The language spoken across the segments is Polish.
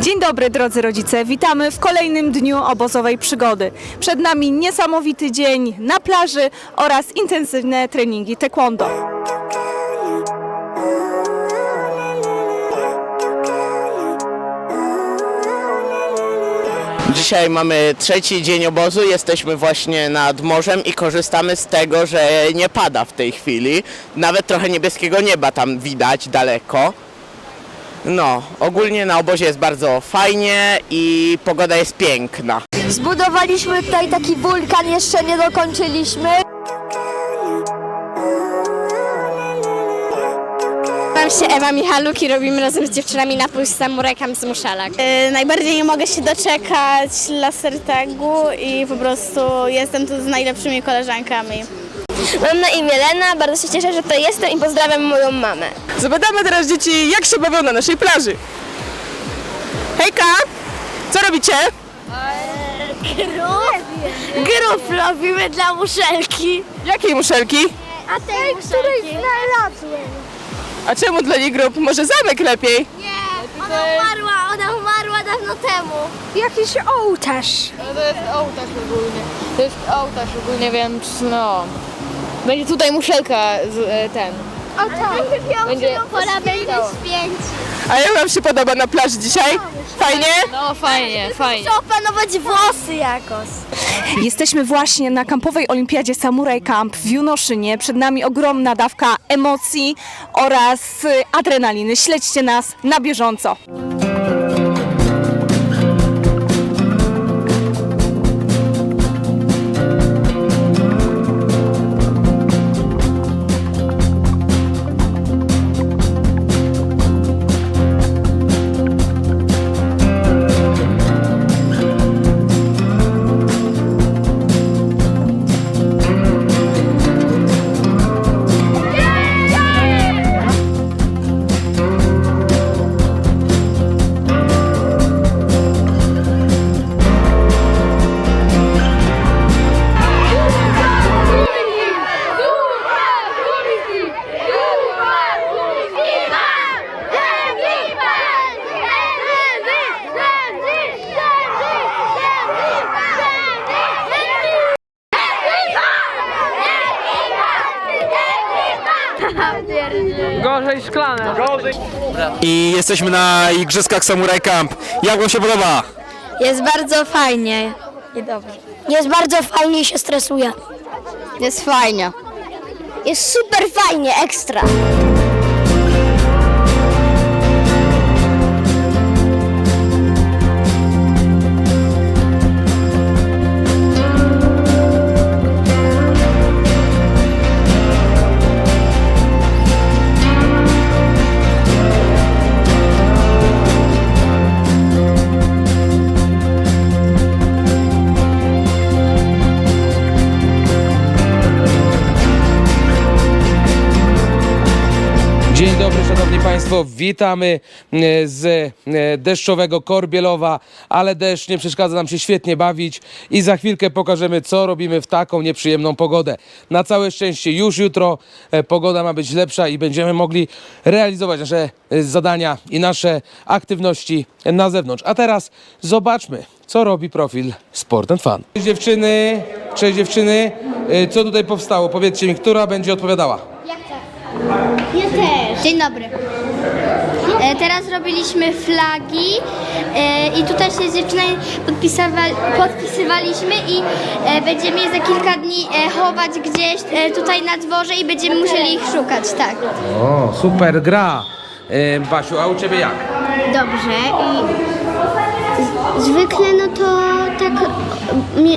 Dzień dobry drodzy rodzice, witamy w kolejnym dniu obozowej przygody. Przed nami niesamowity dzień na plaży oraz intensywne treningi taekwondo. Dzisiaj mamy trzeci dzień obozu, jesteśmy właśnie nad morzem i korzystamy z tego, że nie pada w tej chwili. Nawet trochę niebieskiego nieba tam widać daleko. No, ogólnie na obozie jest bardzo fajnie i pogoda jest piękna. Zbudowaliśmy tutaj taki wulkan, jeszcze nie dokończyliśmy. Nazywam się Ewa Michaluk i robimy razem z dziewczynami napój z samurajkami z muszalak. Y, Najbardziej nie mogę się doczekać lasertagu i po prostu jestem tu z najlepszymi koleżankami. Mam na imię Lena, bardzo się cieszę, że to jestem i pozdrawiam moją mamę. Zapytamy teraz dzieci, jak się bawią na naszej plaży. Hejka! Co robicie? Grób robimy dla muszelki. Jakiej muszelki? A tej, której znalazłem. A czemu dla niej grup? Może zamek lepiej? Nie, ona umarła, ona umarła dawno temu. Jakiś ołtarz. No to jest ołtarz ogólnie. To jest ołtarz ogólnie, więc no. Będzie tutaj muszelka z, e, ten. Będzie Pora będzie święci. A jak wam się podoba na plaży dzisiaj? Fajnie? No fajnie, fajnie. Trzeba opanować włosy jakoś. Jesteśmy właśnie na kampowej olimpiadzie Samurai Camp w Junoszynie. Przed nami ogromna dawka emocji oraz y, adrenaliny. Śledźcie nas na bieżąco. Gorzej szklane. i jesteśmy na Igrzyskach Samurai Camp. Jak wam się podoba? Jest bardzo fajnie. I dobrze. Jest bardzo fajnie i się stresuje. Jest fajnie. Jest super fajnie, ekstra. Szanowni państwo. Witamy e, z e, deszczowego Korbielowa, ale deszcz nie przeszkadza nam się świetnie bawić i za chwilkę pokażemy, co robimy w taką nieprzyjemną pogodę. Na całe szczęście już jutro e, pogoda ma być lepsza i będziemy mogli realizować nasze zadania i nasze aktywności na zewnątrz. A teraz zobaczmy, co robi profil Sport and Fun. Cześć dziewczyny, cześć dziewczyny. Co tutaj powstało? Powiedzcie mi, która będzie odpowiadała? Ja też. Dzień dobry. E, teraz robiliśmy flagi e, i tutaj się z dziewczynami podpisywa- podpisywaliśmy i e, będziemy je za kilka dni e, chować gdzieś e, tutaj na dworze i będziemy musieli ich szukać, tak. O, super gra. E, Basiu, a u ciebie jak? Dobrze i z- zwykle no to tak mi,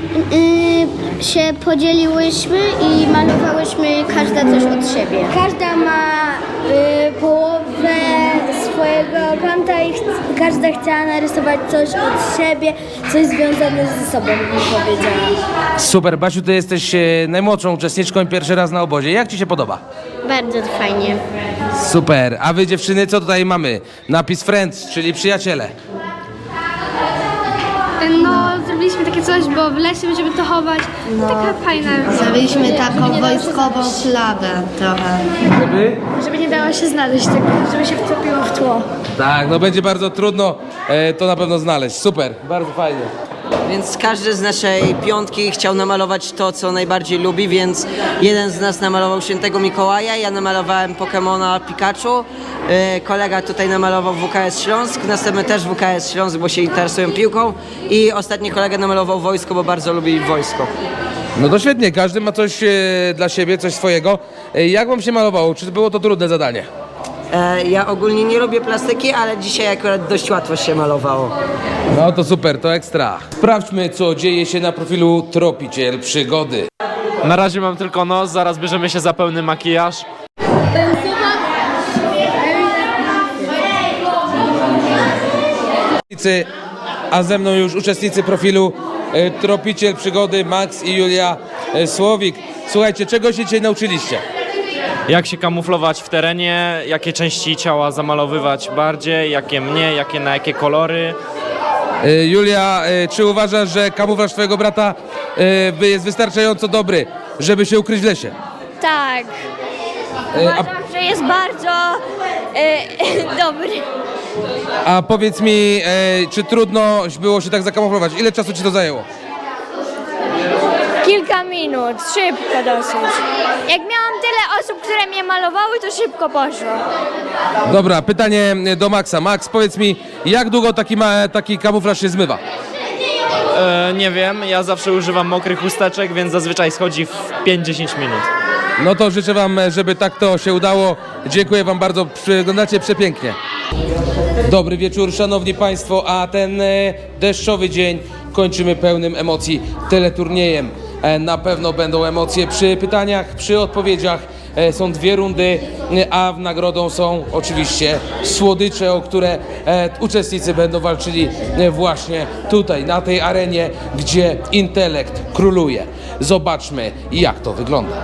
y, się podzieliłyśmy i malowałyśmy każda coś od siebie. Każda ma kąta i ch- każda chciała narysować coś od siebie, coś związane ze sobą, bym powiedziała. Super, Basiu, ty jesteś e, najmłodszą uczestniczką i pierwszy raz na obozie. Jak ci się podoba? Bardzo fajnie. Super. A wy dziewczyny, co tutaj mamy? Napis friends, czyli przyjaciele. No, zrobiliśmy takie coś, bo w lesie będziemy to chować. Taka fajna. Zrobiliśmy taką wojskową flagę trochę. Żeby? Żeby nie dało się znaleźć, tak, żeby się wtopiło w tło. Tak, no będzie bardzo trudno e, to na pewno znaleźć. Super, bardzo fajnie. Więc każdy z naszej piątki chciał namalować to, co najbardziej lubi, więc jeden z nas namalował świętego Mikołaja, ja namalowałem Pokemona Pikachu, yy, kolega tutaj namalował WKS Śląsk, następny też WKS Śląsk, bo się interesują piłką i ostatni kolega namalował wojsko, bo bardzo lubi wojsko. No to świetnie, każdy ma coś e, dla siebie, coś swojego. E, jak wam się malowało? Czy było to trudne zadanie? E, ja ogólnie nie lubię plastyki, ale dzisiaj akurat dość łatwo się malowało. No to super, to ekstra. Sprawdźmy, co dzieje się na profilu Tropiciel Przygody. Na razie mam tylko nos, zaraz bierzemy się za pełny makijaż. Uczestnicy, A ze mną już uczestnicy profilu e, Tropiciel Przygody Max i Julia e, Słowik. Słuchajcie, czego się dzisiaj nauczyliście? Jak się kamuflować w terenie, jakie części ciała zamalowywać bardziej, jakie mniej, jakie na jakie kolory. E, Julia, e, czy uważasz, że kamuflaż twojego brata e, jest wystarczająco dobry, żeby się ukryć w lesie? Tak. E, A, że jest bardzo dobry. a powiedz mi, e, czy trudno było się tak zakamuflować? Ile czasu ci to zajęło? Kilka minut, szybko dosyć. Jak miałam tyle osób, które mnie malowały, to szybko poszło. Dobra, pytanie do Maxa. Max, powiedz mi, jak długo taki, ma, taki kamuflaż się zmywa? E, nie wiem, ja zawsze używam mokrych chusteczek, więc zazwyczaj schodzi w 5-10 minut. No to życzę Wam, żeby tak to się udało. Dziękuję Wam bardzo, wyglądacie przepięknie. Dobry wieczór, Szanowni Państwo, a ten e, deszczowy dzień kończymy pełnym emocji teleturniejem. E, Na pewno będą emocje przy pytaniach, przy odpowiedziach. E, Są dwie rundy, e, a w nagrodą są oczywiście słodycze, o które uczestnicy będą walczyli właśnie tutaj, na tej arenie, gdzie intelekt króluje. Zobaczmy, jak to wygląda.